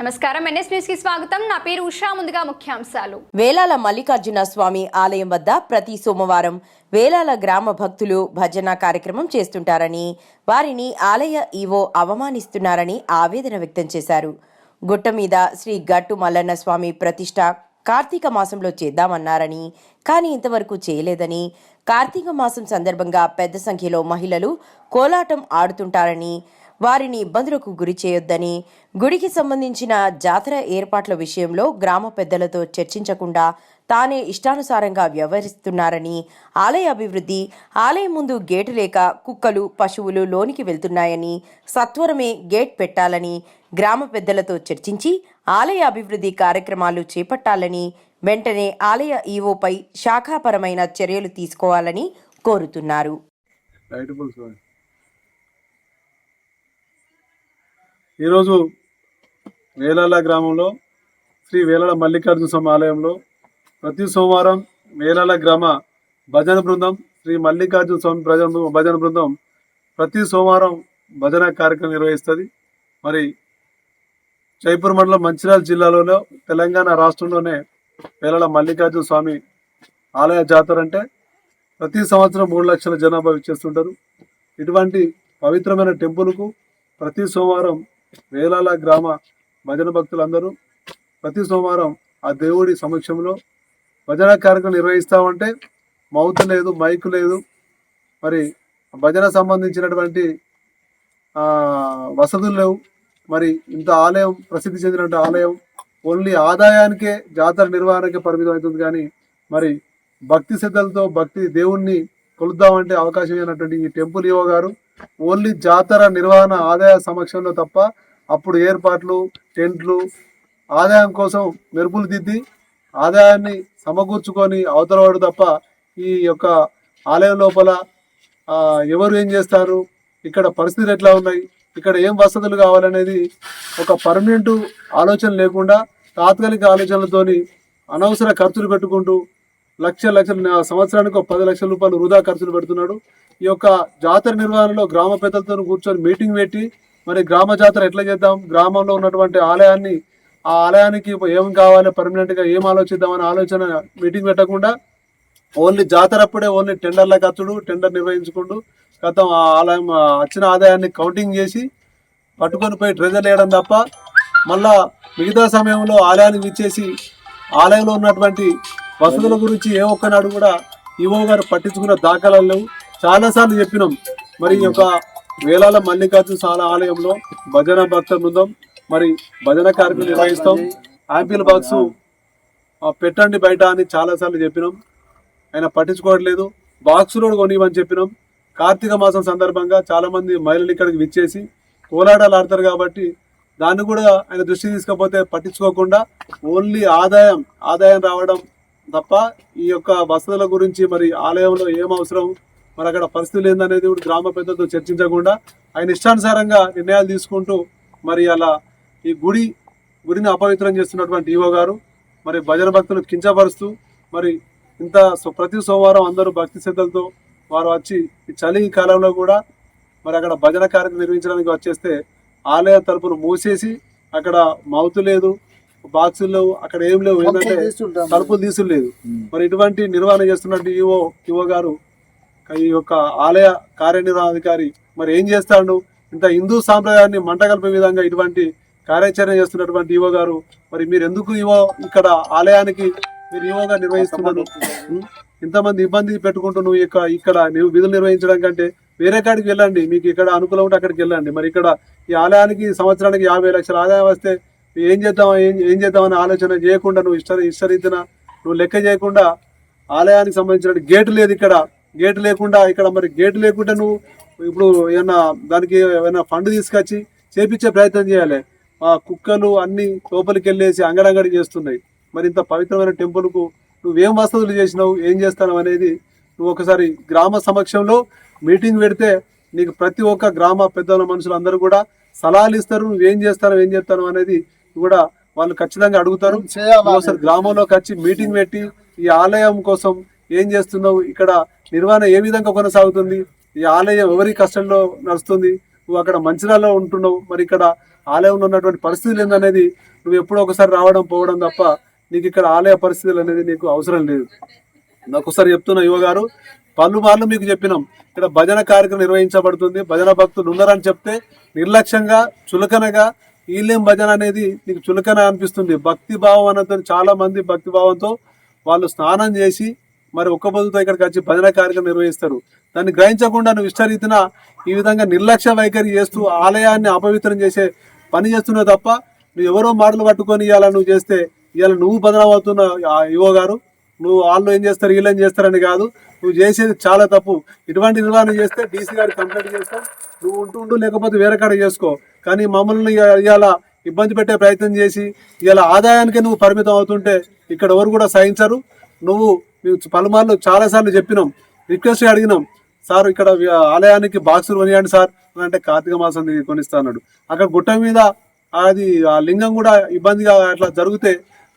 నమస్కారం. ఎన్ఎస్కి స్వాగతం. నా పేరు ఉషా. ముందుగా ముఖ్యాంశాలు. వేలాల మల్లికార్జున స్వామి ఆలయం వద్ద ప్రతి సోమవారం వేలాల గ్రామ భక్తులు భజన కార్యక్రమం చేస్తుంటారని వారిని ఆలయ ఈవో అవమానిస్తున్నారని ఆవేదన వ్యక్తం చేశారు. గుట్ట మీద శ్రీ గట్టు మల్లన్న స్వామి ప్రతిష్ట కార్తీక మాసంలో చేద్దామన్నారని కానీ ఇంతవరకు చేయలేదని కార్తీక మాసం సందర్భంగా పెద్ద సంఖ్యలో మహిళలు కోలాటం ఆడుతుంటారని వారిని ఇబ్బందులకు గురి చేయొద్దని గుడికి సంబంధించిన జాతర ఏర్పాట్ల విషయంలో గ్రామ పెద్దలతో చర్చించకుండా తానే ఇష్టానుసారంగా వ్యవహరిస్తున్నారని ఆలయ అభివృద్ధి ఆలయం ముందు గేటు లేక కుక్కలు పశువులు లోనికి వెళ్తున్నాయని సత్వరమే గేట్ పెట్టాలని గ్రామ పెద్దలతో చర్చించి ఆలయ అభివృద్ధి కార్యక్రమాలు చేపట్టాలని వెంటనే ఆలయ ఈవోపై శాఖాపరమైన చర్యలు తీసుకోవాలని కోరుతున్నారు. ఈరోజు వేలాల గ్రామంలో శ్రీ వేలాల మల్లికార్జున స్వామి ఆలయంలో ప్రతి సోమవారం వేలాల గ్రామ భజన బృందం శ్రీ మల్లికార్జున స్వామి భజన భజన బృందం ప్రతి సోమవారం భజన కార్యక్రమం నిర్వహిస్తుంది. మరి జైపూర్ మండలం మంచిర్యాల జిల్లాలో తెలంగాణ రాష్ట్రంలోనే వేలాల మల్లికార్జున స్వామి ఆలయ జాతర అంటే ప్రతి సంవత్సరం మూడు లక్షల జనాభా ఇచ్చేస్తుంటారు ఇటువంటి పవిత్రమైన టెంపుల్కు ప్రతి సోమవారం వేలాల గ్రామ భజన భక్తులందరూ ప్రతి సోమవారం ఆ దేవుడి సమక్షంలో భజన కార్యక్రమం నిర్వహిస్తామంటే మౌత్ లేదు మైక్ లేదు. మరి భజన సంబంధించినటువంటి వసతులు లేవు. మరి ఇంత ఆలయం ప్రసిద్ధి చెందినటువంటి ఆలయం ఓన్లీ ఆదాయానికే జాతర నిర్వహణకే పరిమితం అవుతుంది కానీ మరి భక్తి శ్రద్ధలతో భక్తి దేవుణ్ణి కొలుద్దామంటే అవకాశం అయినటువంటి ఈ టెంపుల్ ఈవో గారు ఓన్లీ జాతర నిర్వహణ ఆదాయ సమక్షంలో తప్ప అప్పుడు ఏర్పాట్లు టెంట్లు ఆదాయం కోసం మెరుపులు దిద్ది ఆదాయాన్ని సమకూర్చుకొని అవతలవాడు తప్ప ఈ యొక్క ఆలయం లోపల ఎవరు ఏం చేస్తారు? ఇక్కడ పరిస్థితులు ఎట్లా ఉన్నాయి? ఇక్కడ ఏం వసతులు కావాలనేది ఒక పర్మనెంట్ ఆలోచన లేకుండా తాత్కాలిక ఆలోచనలతోని అనవసర ఖర్చులు పెట్టుకుంటూ లక్ష లక్షల సంవత్సరానికి ఒక పది లక్షల రూపాయలు వృధా ఖర్చులు పెడుతున్నాడు. ఈ యొక్క జాతర నిర్వహణలో గ్రామ పెద్దలతో కూర్చొని మీటింగ్ పెట్టి మరి గ్రామ జాతర ఎట్లా చేద్దాం గ్రామంలో ఉన్నటువంటి ఆలయాన్ని ఆ ఆలయానికి ఏం కావాలి పర్మనెంట్గా ఏం ఆలోచిద్దామని ఆలోచన మీటింగ్ పెట్టకుండా ఓన్లీ జాతర అప్పుడే ఓన్లీ టెండర్ల ఖర్చుడు టెండర్ నిర్వహించుకుంటూ గతం ఆ ఆలయం వచ్చిన ఆదాయాన్ని కౌంటింగ్ చేసి పట్టుకొని పోయి ట్రెజర్ వేయడం తప్ప మళ్ళా మిగతా సమయంలో ఆలయానికి ఇచ్చేసి ఆలయంలో ఉన్నటువంటి వసతుల గురించి ఏ ఒక్కనాడు కూడా ఈవో గారు పట్టించుకున్న దాఖలాలు లేవు. చాలాసార్లు చెప్పినాం. మరి ఈ యొక్క వేలాల మల్లికార్జున సాల ఆలయంలో భజన భక్త బృందం మరి భజన కార్యక్రమం నిర్వహిస్తాం. ఆంపిల్ బాక్స్ పెట్టండి బయట అని చాలాసార్లు చెప్పినాం. ఆయన పట్టించుకోవట్లేదు. బాక్సులో కొనివ్వని చెప్పినాం. కార్తీక మాసం సందర్భంగా చాలామంది మహిళలు ఇక్కడికి విచ్చేసి కోలాటాలు ఆడతారు కాబట్టి దాన్ని కూడా ఆయన దృష్టి తీసుకపోతే పట్టించుకోకుండా ఓన్లీ ఆదాయం ఆదాయం రావడం తప్ప ఈ యొక్క వసతుల గురించి మరి ఆలయంలో ఏం అవసరం? మరి అక్కడ పరిస్థితులు ఏందనేది కూడా గ్రామ పెద్దలతో చర్చించకుండా ఆయన ఇష్టానుసారంగా నిర్ణయాలు తీసుకుంటూ మరి అలా ఈ గుడి గుడిని అపవిత్రం చేస్తున్నటువంటి ఈవో గారు మరి భజన భక్తులు కించపరుస్తూ మరి ఇంత సో- ప్రతి సోమవారం అందరూ భక్తి శ్రద్ధలతో వారు వచ్చి ఈ చలి కాలంలో కూడా మరి అక్కడ భజన కార్యక్రమం నిర్వహించడానికి వచ్చేస్తే ఆలయ తలుపులు మూసేసి అక్కడ మౌతు లేదు బాక్సులు లేవు అక్కడ ఏం లేవు. ఏంటంటే తలుపులు తీసులు లేదు మరి ఇటువంటి నిర్వహణ చేస్తున్నట్టు ఈవో ఈవో గారు ఈ యొక్క ఆలయ కార్యనిర్వహణాధికారి మరి ఏం చేస్తాడు? ఇంత హిందూ సాంప్రదాయాన్ని మంటగల్పే విధంగా ఇటువంటి కార్యాచరణ చేస్తున్నటువంటి ఈవో గారు మరి మీరు ఎందుకు ఈవో ఇక్కడ ఆలయానికి మీరు ఈవోగా నిర్వహిస్తున్నారు? ఉం? ఇంతమంది ఇబ్బంది పెట్టుకుంటూ నువ్వు ఇక ఇక్కడ నువ్వు విధులు నిర్వహించడం కంటే వేరే కాడికి వెళ్ళండి. మీకు ఇక్కడ అనుకూలం ఉంటే అక్కడికి వెళ్ళండి. మరి ఇక్కడ ఈ ఆలయానికి సంవత్సరానికి యాభై లక్షల ఆదాయం వస్తే ఏం చేద్దాం ఏం ఏం చేద్దామని ఆలోచన చేయకుండా నువ్వు ఇష్ట ఇష్టరీతిన నువ్వు లెక్క చేయకుండా ఆలయానికి సంబంధించిన గేటు లేదు ఇక్కడ. గేటు లేకుండా ఇక్కడ మరి గేటు లేకుండా నువ్వు ఇప్పుడు ఏమన్నా దానికి ఏమైనా ఫండ్ తీసుకొచ్చి చేపించే ప్రయత్నం చేయాలి. ఆ కుక్కలు అన్ని లోపలికి వెళ్ళేసి అంగడంగడి చేస్తున్నాయి. మరి ఇంత పవిత్రమైన టెంపుల్కు నువ్వేం వసతులు చేసినావు ఏం చేస్తావు అనేది నువ్వు ఒకసారి గ్రామ సమక్షంలో మీటింగ్ పెడితే నీకు ప్రతి ఒక్క గ్రామ పెద్దల మనుషులు అందరూ కూడా సలహాలు ఇస్తారు నువ్వేం చేస్తాను ఏం చేస్తాను అనేది కూడా వాళ్ళు ఖచ్చితంగా అడుగుతారు. ఒకసారి గ్రామంలోకి వచ్చి మీటింగ్ పెట్టి ఈ ఆలయం కోసం ఏం చేస్తున్నావు? ఇక్కడ నిర్వహణ ఏ విధంగా కొనసాగుతుంది? ఈ ఆలయం ఎవరి కష్టంలో నడుస్తుంది? నువ్వు అక్కడ మంచిర్యాలలో ఉంటున్నావు. మరి ఇక్కడ ఆలయంలో ఉన్నటువంటి పరిస్థితులు ఏందనేది నువ్వు ఎప్పుడో ఒకసారి రావడం పోవడం తప్ప నీకు ఇక్కడ ఆలయ పరిస్థితులు అనేది నీకు అవసరం లేదు. నాకు ఒకసారి చెప్తున్నా యువ గారు పలుమార్లు మీకు చెప్పినాం. ఇక్కడ భజన కార్యక్రమం నిర్వహించబడుతుంది. భజన భక్తులు ఉన్నారని చెప్తే నిర్లక్ష్యంగా చులకనగా ఈలేం భజన అనేది నీకు చులకన అనిపిస్తుంది. భక్తి భావం అన్నతో చాలా మంది భక్తి భావంతో వాళ్ళు స్నానం చేసి మరి ఒక్క పొద్దుతో ఇక్కడికి వచ్చి భజన కార్యక్రమం నిర్వహిస్తారు. దాన్ని గ్రహించకుండా నువ్వు ఇష్టరీతిన ఈ విధంగా నిర్లక్ష్య వైఖరి చేస్తూ ఆలయాన్ని అపవిత్రం చేసే పని చేస్తున్నావు తప్ప నువ్వు ఎవరో మాటలు పట్టుకొని ఇవాళ నువ్వు చేస్తే ఇవాళ నువ్వు బదలవుతున్న యువ గారు నువ్వు వాళ్ళు ఏం చేస్తారు వీళ్ళు ఏం చేస్తారని కాదు. నువ్వు చేసేది చాలా తప్పు. ఇటువంటి నిర్వహణ చేస్తే డీసీ గారికి కంప్లైంట్ చేస్తాం. నువ్వు ఉంటూ ఉంటూ లేకపోతే వేరే కాడ చేసుకో. కానీ మమ్మల్ని ఇవాళ ఇబ్బంది పెట్టే ప్రయత్నం చేసి ఇవాళ ఆదాయానికి నువ్వు పరిమితం అవుతుంటే ఇక్కడ ఎవరు కూడా సహించరు. నువ్వు మేము పలుమార్లు చాలాసార్లు చెప్పినాం. రిక్వెస్ట్ అడిగినాం. సార్ ఇక్కడ ఆలయానికి బాక్సులు కొనియండి సార్. అంటే కార్తీక మాసం కొనిస్తా అన్నాడు. అక్కడ గుట్ట మీద అది ఆ లింగం కూడా ఇబ్బందిగా అట్లా జరిగితే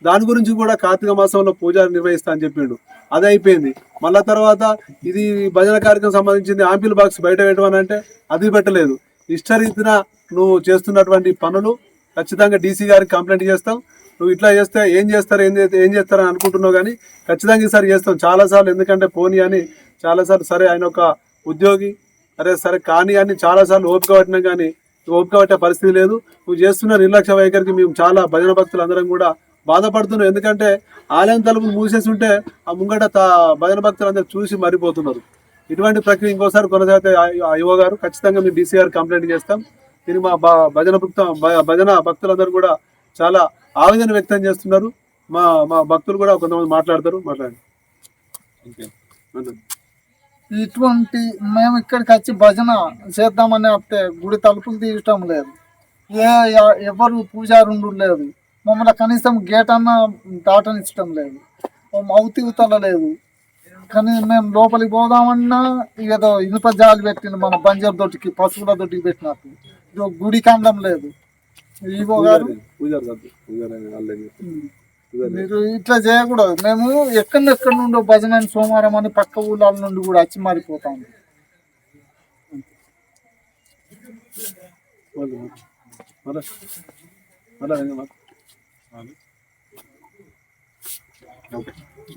దాని గురించి కూడా కార్తీక మాసంలో పూజ నిర్వహిస్తా అని చెప్పిండు. అది అయిపోయింది. మళ్ళా తర్వాత ఇది భజన కార్యక్రమం సంబంధించింది ఆంపిల్ బాక్స్ బయట పెట్టమని అంటే అది పెట్టలేదు. ఇష్టరీతిన నువ్వు చేస్తున్నటువంటి పనులు ఖచ్చితంగా డీసీ గారికి కంప్లైంట్ చేస్తాం. నువ్వు ఇట్లా చేస్తే ఏం చేస్తారు ఏం చేస్తే ఏం చేస్తారని అనుకుంటున్నావు కానీ ఖచ్చితంగా ఈసారి చేస్తాం. చాలాసార్లు ఎందుకంటే పోనీ అని చాలాసార్లు సరే ఆయన ఒక ఉద్యోగి అరే సరే కానీ అని చాలాసార్లు ఓపిక పట్టినా కానీ ఓపిక పట్టే పరిస్థితి లేదు. నువ్వు చేస్తున్న నిర్లక్ష్య వైఖరికి మేము చాలా భజన భక్తులు అందరం కూడా బాధపడుతున్నాం ఎందుకంటే ఆలయం తలుపులు మూసేసి ఉంటే ఆ ముంగట తా- భజన భక్తులు అందరూ చూసి మరిపోతున్నారు. ఇటువంటి ప్రక్రియ ఇంకోసారి కొనసాగితే యువ గారు ఖచ్చితంగా మేము డీసీ గారు కంప్లైంట్ చేస్తాం. దీన్ని మా బ- భజన భక్త భ- భజన భక్తులందరూ కూడా చాలా ఆవేదన వ్యక్తం చేస్తున్నారు. మా మా భక్తులు కూడా కొంతమంది మాట్లాడతారు. మాట్లాడండి. ఇటువంటి మేము ఇక్కడికి వచ్చి భజన చేద్దామని వస్తే గుడి తలుపులు తీయటం లేదు. ఏ ఎ- ఎవరు పూజారుండు లేదు. మమ్మల్ని కనీసం గేట్ అన్న దాటనిచ్చటం లేదు. మౌతి ఉతల లేదు కానీ మేము లోపలికి పోదామన్నా ఏదో ఇనుప జాలి పెట్టింది మన బంజర్ దొడ్డికి పశువుల దొడ్డికి పెట్టినట్టు. ఇదో గుడి కండం లేదు. ఈవో గారు. మీరు ఇట్లా చేయకూడదు. మేము ఎక్కడెక్కడ నుండో భజన సోమవారం అని పక్క ఊళ్ళ నుండి కూడా వచ్చి మారిపోతాం మళ్ళీ, మళ్ళీ. మళ్ళీ ఏం మాట? ఓకే